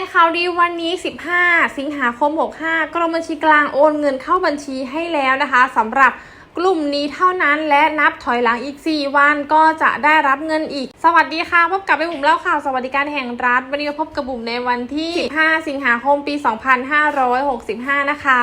งข่าวดีวันนี้ 15 สิงหาคม 65 กรมบัญชีกลางโอนเงินเข้าบัญชีให้แล้วนะคะสำหรับ กลุ่มนี้เท่านั้นและนับถอยหลังอีก 4 วันก็จะได้รับเงินอีก สวัสดีค่ะพบกับไปบุ๋มเล่าข่าวสวัสดิการแห่งรัฐวันนี้มาพบกับบุ๋มในวันที่ 15 สิงหาคมปี 2565 นะคะ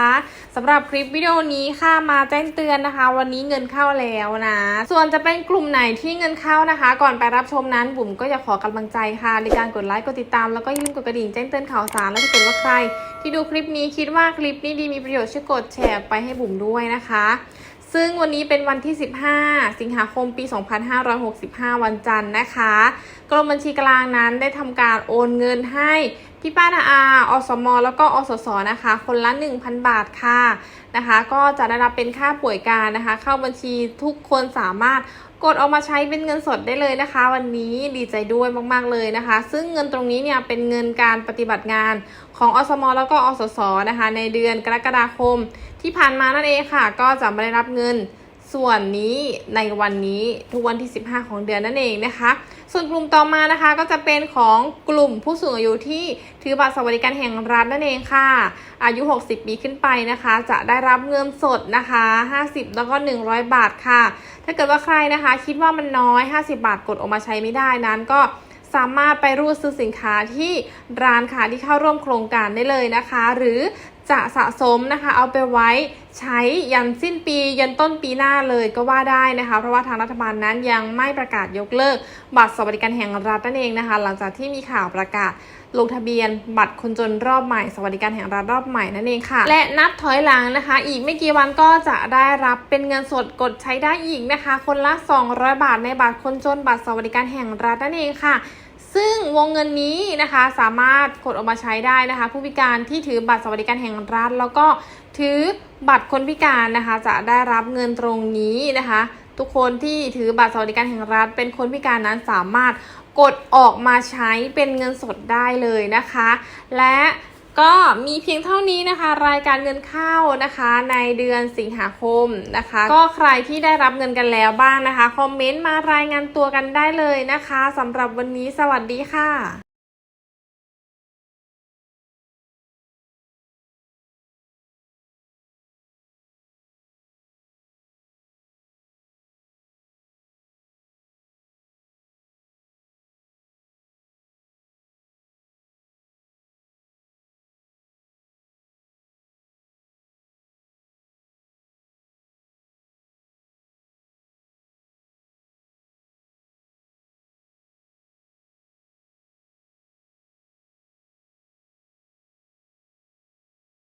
สำหรับคลิปวิดีโอนี้ค่ะมาแจ้งเตือนนะคะ วันนี้เงินเข้าแล้วนะ ส่วนจะเป็นกลุ่มไหนที่เงินเข้านะคะ ก่อนไปรับชมนั้นบุ๋มก็อยากขอกำลังใจค่ะ ในการกดไลค์กดติดตามแล้วก็อย่าลืมกดกระดิ่งแจ้งเตือนข่าวสารและถ้าเกิดว่าใคร ที่ดูคลิปนี้คิดว่าคลิปนี้ดีมีประโยชน์ช่วยกดแชร์ไปให้บุ๋มด้วยนะคะ ซึ่งวันนี้เป็นวันที่ 15 สิงหาคมปี 2565 วันจันทร์นะคะ กรมบัญชีกลางนั้นได้ทำการโอนเงินให้พี่ป้านาอาอสม แล้วก็อสสนะคะ คนละ 1,000 บาทค่ะนะคะ ก็จะได้รับเป็นค่าป่วยการนะคะ เข้าบัญชีทุกคนสามารถกดออกมาใช้เป็นเงินสดได้เลยนะคะ วันนี้ดีใจด้วยมาก ๆ เลยนะคะ ซึ่งเงินตรงนี้เนี่ยเป็นเงินการปฏิบัติงานของอสม แล้วก็อสสนะคะ ในเดือนกรกฎาคมที่ผ่านมานั่นเองค่ะ ก็จะไม่ได้รับเงิน ส่วนนี้ในวันนี้ทุกวันที่ 15 ของเดือนนั่นเองนะคะ ส่วนกลุ่มต่อมานะคะก็จะเป็นของกลุ่มผู้สูงอายุที่ถือบัตรสวัสดิการแห่งรัฐนั่นเองค่ะ อายุ 60 ปีขึ้นไปนะคะ จะได้รับเงินสดนะคะ 50 แล้วก็ 100 บาทค่ะ ถ้าเกิดว่าใครนะคะคิดว่ามันน้อย 50 บาทกดออกมาใช้ไม่ได้นั้นก็สามารถไปรูดซื้อสินค้าที่ร้านค้าที่เข้าร่วมโครงการได้เลยนะคะ หรือ จะสะสมนะคะเอาไปไว้ใช้ยันสิ้นปียันต้นปีหน้าเลยก็ว่าได้นะคะ เพราะว่าทางรัฐบาลนั้นยังไม่ประกาศยกเลิก บัตรสวัสดิการแห่งรัฐนั่นเองนะคะ หลังจากที่มีข่าวประกาศลงทะเบียนบัตรคนจนรอบใหม่ สวัสดิการแห่งรัฐรอบใหม่นั่นเองค่ะ และนับถอยหลังนะคะ อีกไม่กี่วันก็จะได้รับเป็นเงินสดกดใช้ได้อีกนะคะ คนละ 200 บาทในบัตรคนจนบัตรสวัสดิการแห่งรัฐนั่นเองค่ะ ซึ่งวงเงินนี้นะคะสามารถกดออกมาใช้ได้นะคะ ผู้พิการที่ถือบัตรสวัสดิการแห่งรัฐ แล้วก็ถือบัตรคนพิการนะคะ จะได้รับเงินตรงนี้นะคะ ทุกคนที่ถือบัตรสวัสดิการแห่งรัฐ เป็นคนพิการนั้นสามารถกดออกมาใช้เป็นเงินสดได้เลยนะคะ และ ก็มีเพียงเท่านี้นะคะ รายการเงินเข้านะคะในเดือนสิงหาคมนะคะ ก็ใครที่ได้รับเงินกันแล้วบ้างนะคะ คอมเมนต์มารายงานตัวกันได้เลยนะคะสำหรับวันนี้สวัสดีค่ะ